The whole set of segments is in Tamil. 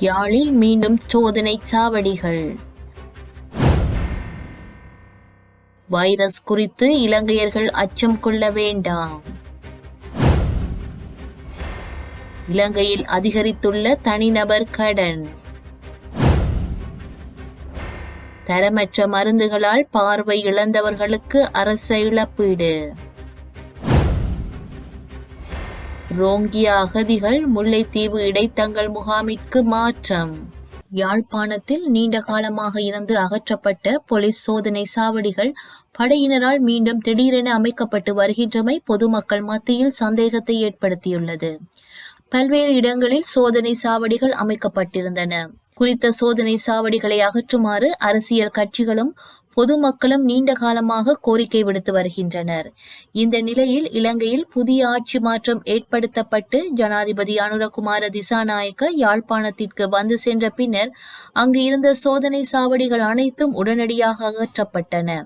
யாழில் மீண்டும் சோதனை சாவடிகள். வைரஸ் குறித்து இலங்கையர்கள் அச்சம் கொள்ள வேண்டாம். இலங்கையில் அதிகரித்துள்ள தனிநபர் கடன். தரமற்ற மருந்துகளால் பார்வை இழந்தவர்களுக்கு அரச இழப்பீடு. ரோங்கிய அகதிகள் முல்லைத்தீவு இடைத்தங்கள் முகாமிற்கு மாற்றம். யாழ்ப்பாணத்தில் நீண்ட காலமாக இருந்து அகற்றப்பட்ட போலீஸ் சோதனை சாவடிகள் படையினரால் மீண்டும் திடீரென அமைக்கப்பட்டு வருகின்றமை பொதுமக்கள் மத்தியில் சந்தேகத்தை ஏற்படுத்தியுள்ளது. பல்வேறு இடங்களில் சோதனை சாவடிகள் அமைக்கப்பட்டிருந்தன. குறித்த சோதனை சாவடிகளை அகற்றுமாறு அரசியல் கட்சிகளும் பொதுமக்களும் நீண்ட காலமாக கோரிக்கை விடுத்து வருகின்றனர். இந்த நிலையில் இலங்கையில் புதிய ஆட்சி மாற்றம் ஏற்படுத்தப்பட்டு ஜனாதிபதி அனுரகுமார திசாநாயக்க யாழ்ப்பாணத்திற்கு வந்து சென்ற பின்னர் அங்கு இருந்த சோதனை சாவடிகள் அனைத்தும் உடனடியாக அகற்றப்பட்டன.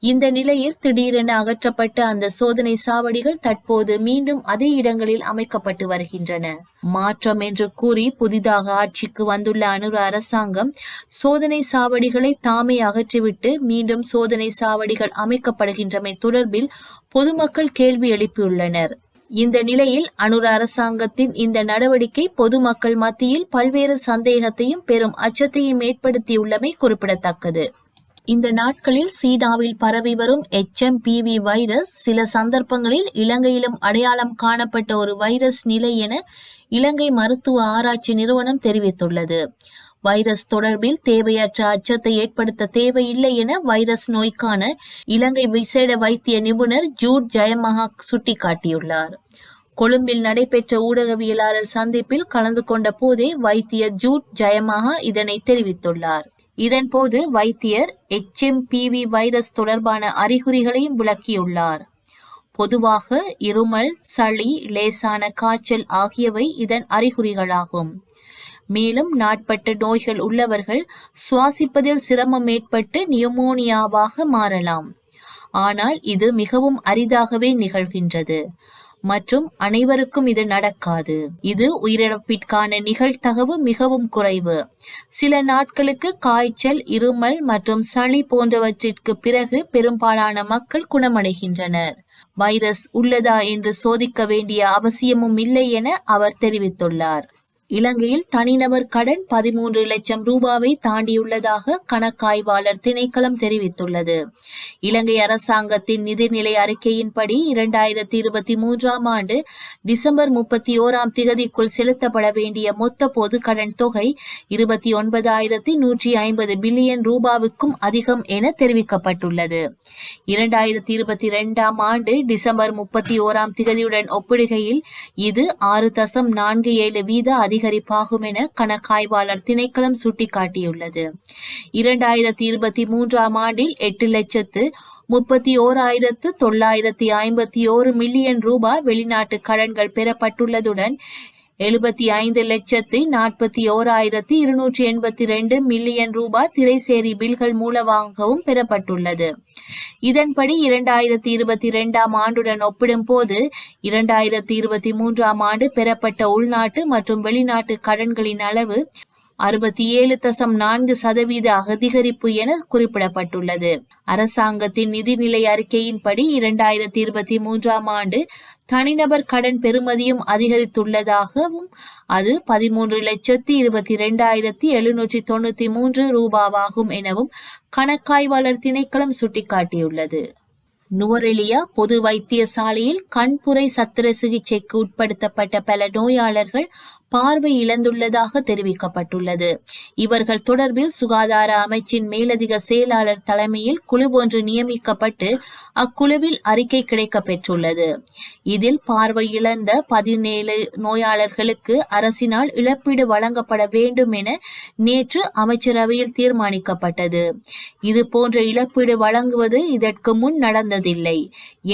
இந்த நிலையில் திடீரென அகற்றப்பட்ட அந்த சோதனை சாவடிகள் தற்போது மீண்டும் அதே இடங்களில் அமைக்கப்பட்டு வருகின்றன. மாற்றம் என்று கூறி புதிதாக ஆட்சிக்கு வந்துள்ள அனுர அரசாங்கம் சோதனை சாவடிகளை தாமே அகற்றிவிட்டு மீண்டும் சோதனை சாவடிகள் அமைக்கப்படுகின்றமை தொடர்பில் பொதுமக்கள் கேள்வி எழுப்பியுள்ளனர். இந்த நிலையில் அனுர அரசாங்கத்தின் இந்த நடவடிக்கை பொதுமக்கள் மத்தியில் பல்வேறு சந்தேகத்தையும் பெரும் அச்சத்தையும் ஏற்படுத்தியுள்ளமை குறிப்பிடத்தக்கது. இந்த நாட்களில் சீனாவில் பரவி வரும் எச்எம்பிவி வைரஸ் சில சந்தர்ப்பங்களில் இலங்கையிலும் அடையாளம் காணப்பட்ட ஒரு வைரஸ் நிலை என இலங்கை மருத்துவ ஆராய்ச்சி நிறுவனம் தெரிவித்துள்ளது. வைரஸ் தொடர்பில் தேவையற்ற அச்சத்தை ஏற்படுத்த தேவையில்லை என வைரஸ் நோய்க்கான இலங்கை விசேட வைத்திய நிபுணர் ஜூட் ஜெயமகா சுட்டிக்காட்டியுள்ளார். கொழும்பில் நடைபெற்ற ஊடகவியலாளர் சந்திப்பில் கலந்து கொண்ட போதே வைத்தியர் ஜூட் ஜெயமகா இதனை தெரிவித்துள்ளார். இதன்போது வைத்தியர் எச்எம்பிவி வைரஸ் தொடர்பான அறிகுறிகளையும் விளக்கியுள்ளார். பொதுவாக இருமல் சளி லேசான காய்ச்சல் ஆகியவை இதன் அறிகுறிகளாகும். மேலும் நாட்பட்ட நோய்கள் உள்ளவர்கள் சுவாசிப்பதில் சிரமம் ஏற்பட்டு நியூமோனியாவாக மாறலாம். ஆனால் இது மிகவும் அரிதாகவே நிகழ்கின்றது. மற்றும் அனைவருக்கும் இது நடக்காது. இது உயிரிழப்பிற்கான நிகழ்தகவு மிகவும் குறைவு. சில நாட்களுக்கு காய்ச்சல் இருமல் மற்றும் சளி போன்றவற்றிற்கு பிறகு பெரும்பாலான மக்கள் குணமடைகின்றனர். வைரஸ் உள்ளதா என்று சோதிக்க வேண்டிய அவசியமும் இல்லை என அவர் தெரிவித்துள்ளார். இலங்கையில் தனிநபர் கடன் பதிமூன்று லட்சம் ரூபாவை தாண்டியுள்ளதாக கணக்காய்வாளர் திணைக்களம் தெரிவித்துள்ளது. இலங்கை அரசாங்கத்தின் நிதிநிலை அறிக்கையின்படி இரண்டாயிரத்தி இருபத்தி மூன்றாம் ஆண்டு டிசம்பர் முப்பத்தி ஓராம் திகதிக்குள் செலுத்தப்பட வேண்டிய மொத்த பொது கடன் தொகை இருபத்தி ஒன்பதாயிரத்தி நூற்றி ஐம்பது பில்லியன் ரூபாவுக்கும் அதிகம் என தெரிவிக்கப்பட்டுள்ளது. இரண்டாயிரத்தி இருபத்தி இரண்டாம் ஆண்டு டிசம்பர் முப்பத்தி ஓராம் திகதியுடன் ஒப்பிடுகையில் இது ஆறு தசம் நான்கு ஏழு வீத அதிக அதிகரிப்பாகும் என கணக்காய்வாளர் திணைக்களம் சுட்டிக்காட்டியுள்ளது. இரண்டாயிரத்தி இருபத்தி மூன்றாம் ஆண்டில் எட்டு லட்சத்து முப்பத்தி ஓராயிரத்து தொள்ளாயிரத்தி ஐம்பத்தி ஓரு மில்லியன் ரூபாய் வெளிநாட்டு கடன்கள் பெறப்பட்டுள்ளதுடன் எழுபத்தி ஐந்து லட்சத்தி நாற்பத்தி ஓராயிரத்தி இருநூற்றி எண்பத்தி ரெண்டு மில்லியன் ரூபாய் திரைசேரி பில்கள் மூலமாகவும் பெறப்பட்டுள்ளது. இதன்படி இரண்டாயிரத்தி இருபத்தி இரண்டாம் ஆண்டுடன் ஒப்பிடும் போது இரண்டாயிரத்தி இருபத்தி மூன்றாம் ஆண்டு பெறப்பட்ட உள்நாட்டு மற்றும் வெளிநாட்டு கடன்களின் அளவு அறுபத்தி ஏழு தசம் நான்கு சதவீத அதிகரிப்பு என குறிப்பிடப்பட்டுள்ளது. அரசாங்கத்தின் நிதிநிலை அறிக்கையின்படி இரண்டாயிரத்தி இருபத்தி மூன்றாம் ஆண்டு தனிநபர் கடன் பெறுமதியும் அதிகரித்துள்ளதாகவும் அது பதிமூன்று லட்சத்தி இருபத்தி இரண்டாயிரத்தி எழுநூற்றி தொண்ணூத்தி மூன்று ரூபாவாகும் எனவும் கணக்காய்வாளர் திணைக்களம் சுட்டிக்காட்டியுள்ளது. நுவரெலியா பொது வைத்தியசாலையில் கண்புரை சத்திர சிகிச்சைக்கு உட்படுத்தப்பட்ட பல நோயாளர்கள் பார்வை இழந்துள்ளதாக தெரிவிக்கப்பட்டுள்ளது. இவர்கள் தொடர்பில் சுகாதார அமைச்சின் மேலதிக செயலாளர் தலைமையில் குழு ஒன்று நியமிக்கப்பட்டு அக்குழுவில் அறிக்கை கிடைக்க பெற்றுள்ளது இதில் பார்வை இழந்த பதினேழு நோயாளர்களுக்கு அரசினால் இழப்பீடு வழங்கப்பட வேண்டும் என நேற்று அமைச்சரவையில் தீர்மானிக்கப்பட்டது. இது போன்ற இழப்பீடு வழங்குவது இதற்கு முன் நடந்ததில்லை.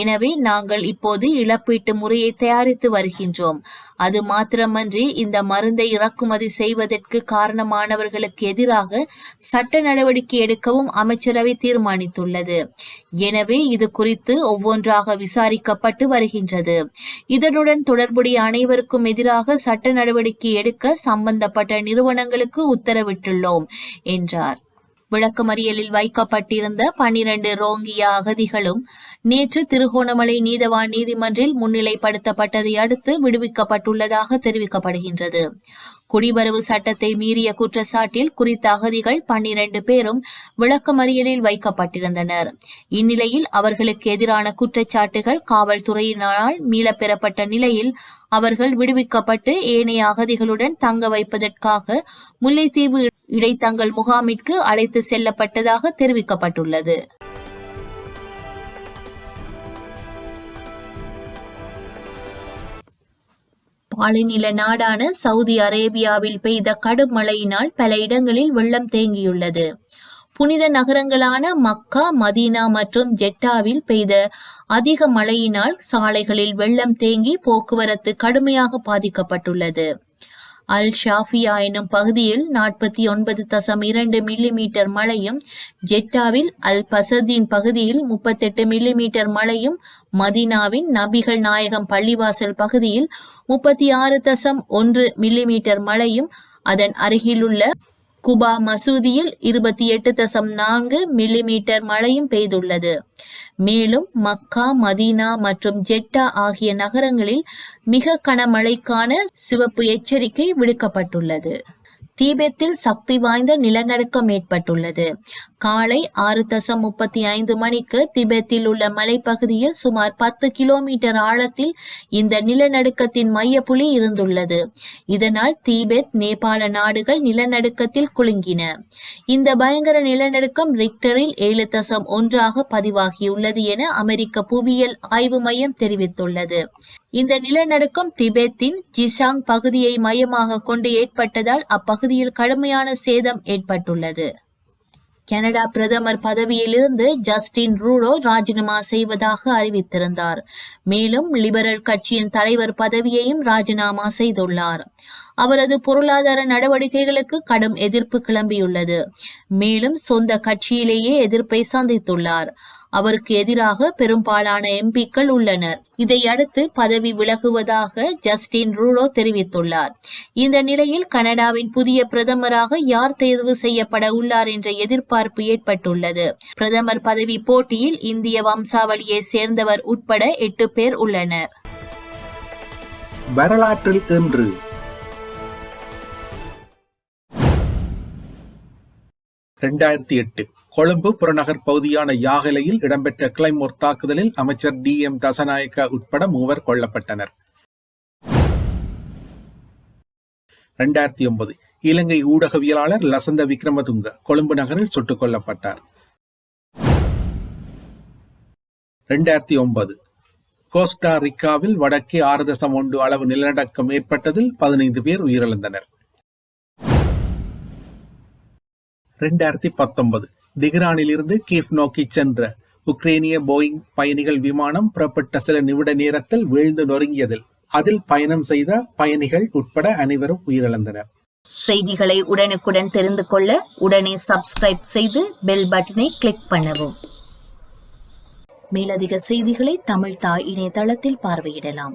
எனவே நாங்கள் இப்போது இழப்பீட்டு முறையை தயாரித்து வருகின்றோம். அது மாத்திரமன்றி இந்த இந்த மருந்தை இறக்குமதி செய்வதற்கு காரணமானவர்களுக்கு எதிராக சட்ட நடவடிக்கை எடுக்கவும் அமைச்சரவை தீர்மானித்துள்ளது. எனவே இது குறித்து ஒவ்வொன்றாக விசாரிக்கப்பட்டு வருகின்றது. இதனுடன் தொடர்புடைய அனைவருக்கும் எதிராக சட்ட நடவடிக்கை எடுக்க சம்பந்தப்பட்ட நிறுவனங்களுக்கு உத்தரவிட்டுள்ளோம் என்றார். விளக்கமறியலில் வைக்கப்பட்டிருந்த பன்னிரண்டு ரோங்கியா அகதிகளும் நேற்று திருகோணமலை நீதவான் நீதிமன்றில் முன்னிலைப்படுத்தப்பட்டதை அடுத்து விடுவிக்கப்பட்டுள்ளதாக தெரிவிக்கப்படுகின்றது. குடிவரவு சட்டத்தை மீறிய குற்றச்சாட்டில் குறித்த அகதிகள் பன்னிரண்டு பேரும் விளக்கமறியலில் வைக்கப்பட்டிருந்தனர். இந்நிலையில் அவர்களுக்கு எதிரான குற்றச்சாட்டுகள் காவல்துறையினரால் மீளப்பெறப்பட்ட நிலையில் அவர்கள் விடுவிக்கப்பட்டு ஏனைய அகதிகளுடன் தங்க வைப்பதற்காக முல்லைத்தீவு இடைத்தங்கள் முகாமிற்கு அழைத்து செல்லப்பட்டதாக தெரிவிக்கப்பட்டுள்ளது. பாலைநில நாடான சவுதி அரேபியாவில் பெய்த கடும் மழையினால் பல இடங்களில் வெள்ளம் தேங்கியுள்ளது. புனித நகரங்களான மக்கா மதீனா மற்றும் ஜெட்டாவில் பெய்த அதிக மழையினால் சாலைகளில் வெள்ளம் தேங்கி போக்குவரத்து கடுமையாக பாதிக்கப்பட்டுள்ளது. அல் ஷாஃபியா எனும் பகுதியில் நாற்பத்தி ஒன்பது தசம் இரண்டு மில்லிமீட்டர் மழையும் ஜெட்டாவில் அல் பசதீன் பகுதியில் முப்பத்தெட்டு மில்லிமீட்டர் மழையும் மதீனாவின் நபிகள் நாயகம் பள்ளிவாசல் பகுதியில் முப்பத்தி ஆறு தசம் ஒன்று மில்லிமீட்டர் மழையும் அதன் அருகிலுள்ள குபா மசூதியில் இருபத்தி எட்டு தசம் நான்கு மில்லிமீட்டர் மழையும் பெய்துள்ளது. மேலும் மக்கா மதீனா மற்றும் ஜெட்டா ஆகிய நகரங்களில் மிக கனமழைக்கான சிவப்பு எச்சரிக்கை விடுக்கப்பட்டுள்ளது. தீபெத்தில் சக்தி வாய்ந்த நிலநடுக்கம் ஏற்பட்டுள்ளது. காலை ஆறு தசம் முப்பத்தி ஐந்து மணிக்கு திபெத்தில் உள்ள மலைப்பகுதியில் சுமார் பத்து கிலோமீட்டர் ஆழத்தில் இந்த நிலநடுக்கத்தின் மையப்புள்ளி இருந்துள்ளது. இதனால் தீபெத் நேபாள நாடுகள் நிலநடுக்கத்தில் குலுங்கின. இந்த பயங்கர நிலநடுக்கம் ரிக்டரில் ஏழு தசம் ஒன்றாக பதிவாகியுள்ளது என அமெரிக்க புவியியல் ஆய்வு மையம் தெரிவித்துள்ளது. இந்த நிலநடுக்கம் திபெத்தின் ஜிசாங் பகுதியை மையமாக கொண்டு ஏற்பட்டதால் அப்பகுதியில் கடுமையான சேதம் ஏற்பட்டுள்ளது. கனடா பிரதமர் பதவியிலிருந்து ஜஸ்டின் ரூடோ ராஜினாமா செய்வதாக அறிவித்திருந்தார். மேலும் லிபரல் கட்சியின் தலைவர் பதவியையும் ராஜினாமா செய்துள்ளார். அவரது பொருளாதார நடவடிக்கைகளுக்கு கடும் எதிர்ப்பு கிளம்பியுள்ளது. மேலும் சொந்த கட்சியிலேயே எதிர்ப்பை சந்தித்துள்ளார். அவருக்கு எதிராக பெரும்பாலான எம்பிக்கள் உள்ளனர். இதையடுத்து பதவி விலகுவதாக ஜஸ்டின் ரூடோ தெரிவித்துள்ளார். இந்த நிலையில் கனடாவின் புதிய பிரதமராக யார் தேர்வு செய்யப்பட உள்ளார் என்ற எதிர்பார்ப்பு ஏற்பட்டுள்ளது. பிரதமர் பதவி போட்டியில் இந்திய வம்சாவளியை சேர்ந்தவர் உட்பட எட்டு பேர் உள்ளனர். வரலாற்றில் இன்று. இரண்டாயிரத்தி எட்டு. கொழும்பு புறநகர் பகுதியான யாகலையில் இடம்பெற்ற கிளைமோர் தாக்குதலில் அமைச்சர் டி. எம். தசநாயக்க உட்பட மூவர் கொல்லப்பட்டனர். இரண்டாயிரத்தி ஒன்பது. இலங்கை ஊடகவியலாளர் லசந்த விக்ரமதுங்க கொழும்பு நகரில் சுட்டுக் கொல்லப்பட்டார். இரண்டாயிரத்தி ஒன்பது. கோஸ்டா ரிக்காவில் வடக்கே ஆறு தசம் ஒன்று அளவு நிலநடுக்கம் ஏற்பட்டதில் பதினைந்து பேர் உயிரிழந்தனர். இரண்டாயிரத்தி பத்தொன்பது. திகரானிலிருந்து கீவ் நோக்கி சென்ற உக்ரேனிய போயிங் பயணிகள் விமானம் புறப்பட்ட சில நிமிட நேரத்தில் வீழ்ந்து நொறுங்கியதில் அதில் பயணம் செய்த பயணிகள் உட்பட அனைவரும் உயிரிழந்தனர். செய்திகளை உடனுக்குடன் தெரிந்து கொள்ள உடனே சப்ஸ்கிரைப் செய்து பெல் பட்டனை கிளிக் பண்ணவும். மேலதிக செய்திகளை தமிழ் தாய் இணையதளத்தில் பார்வையிடலாம்.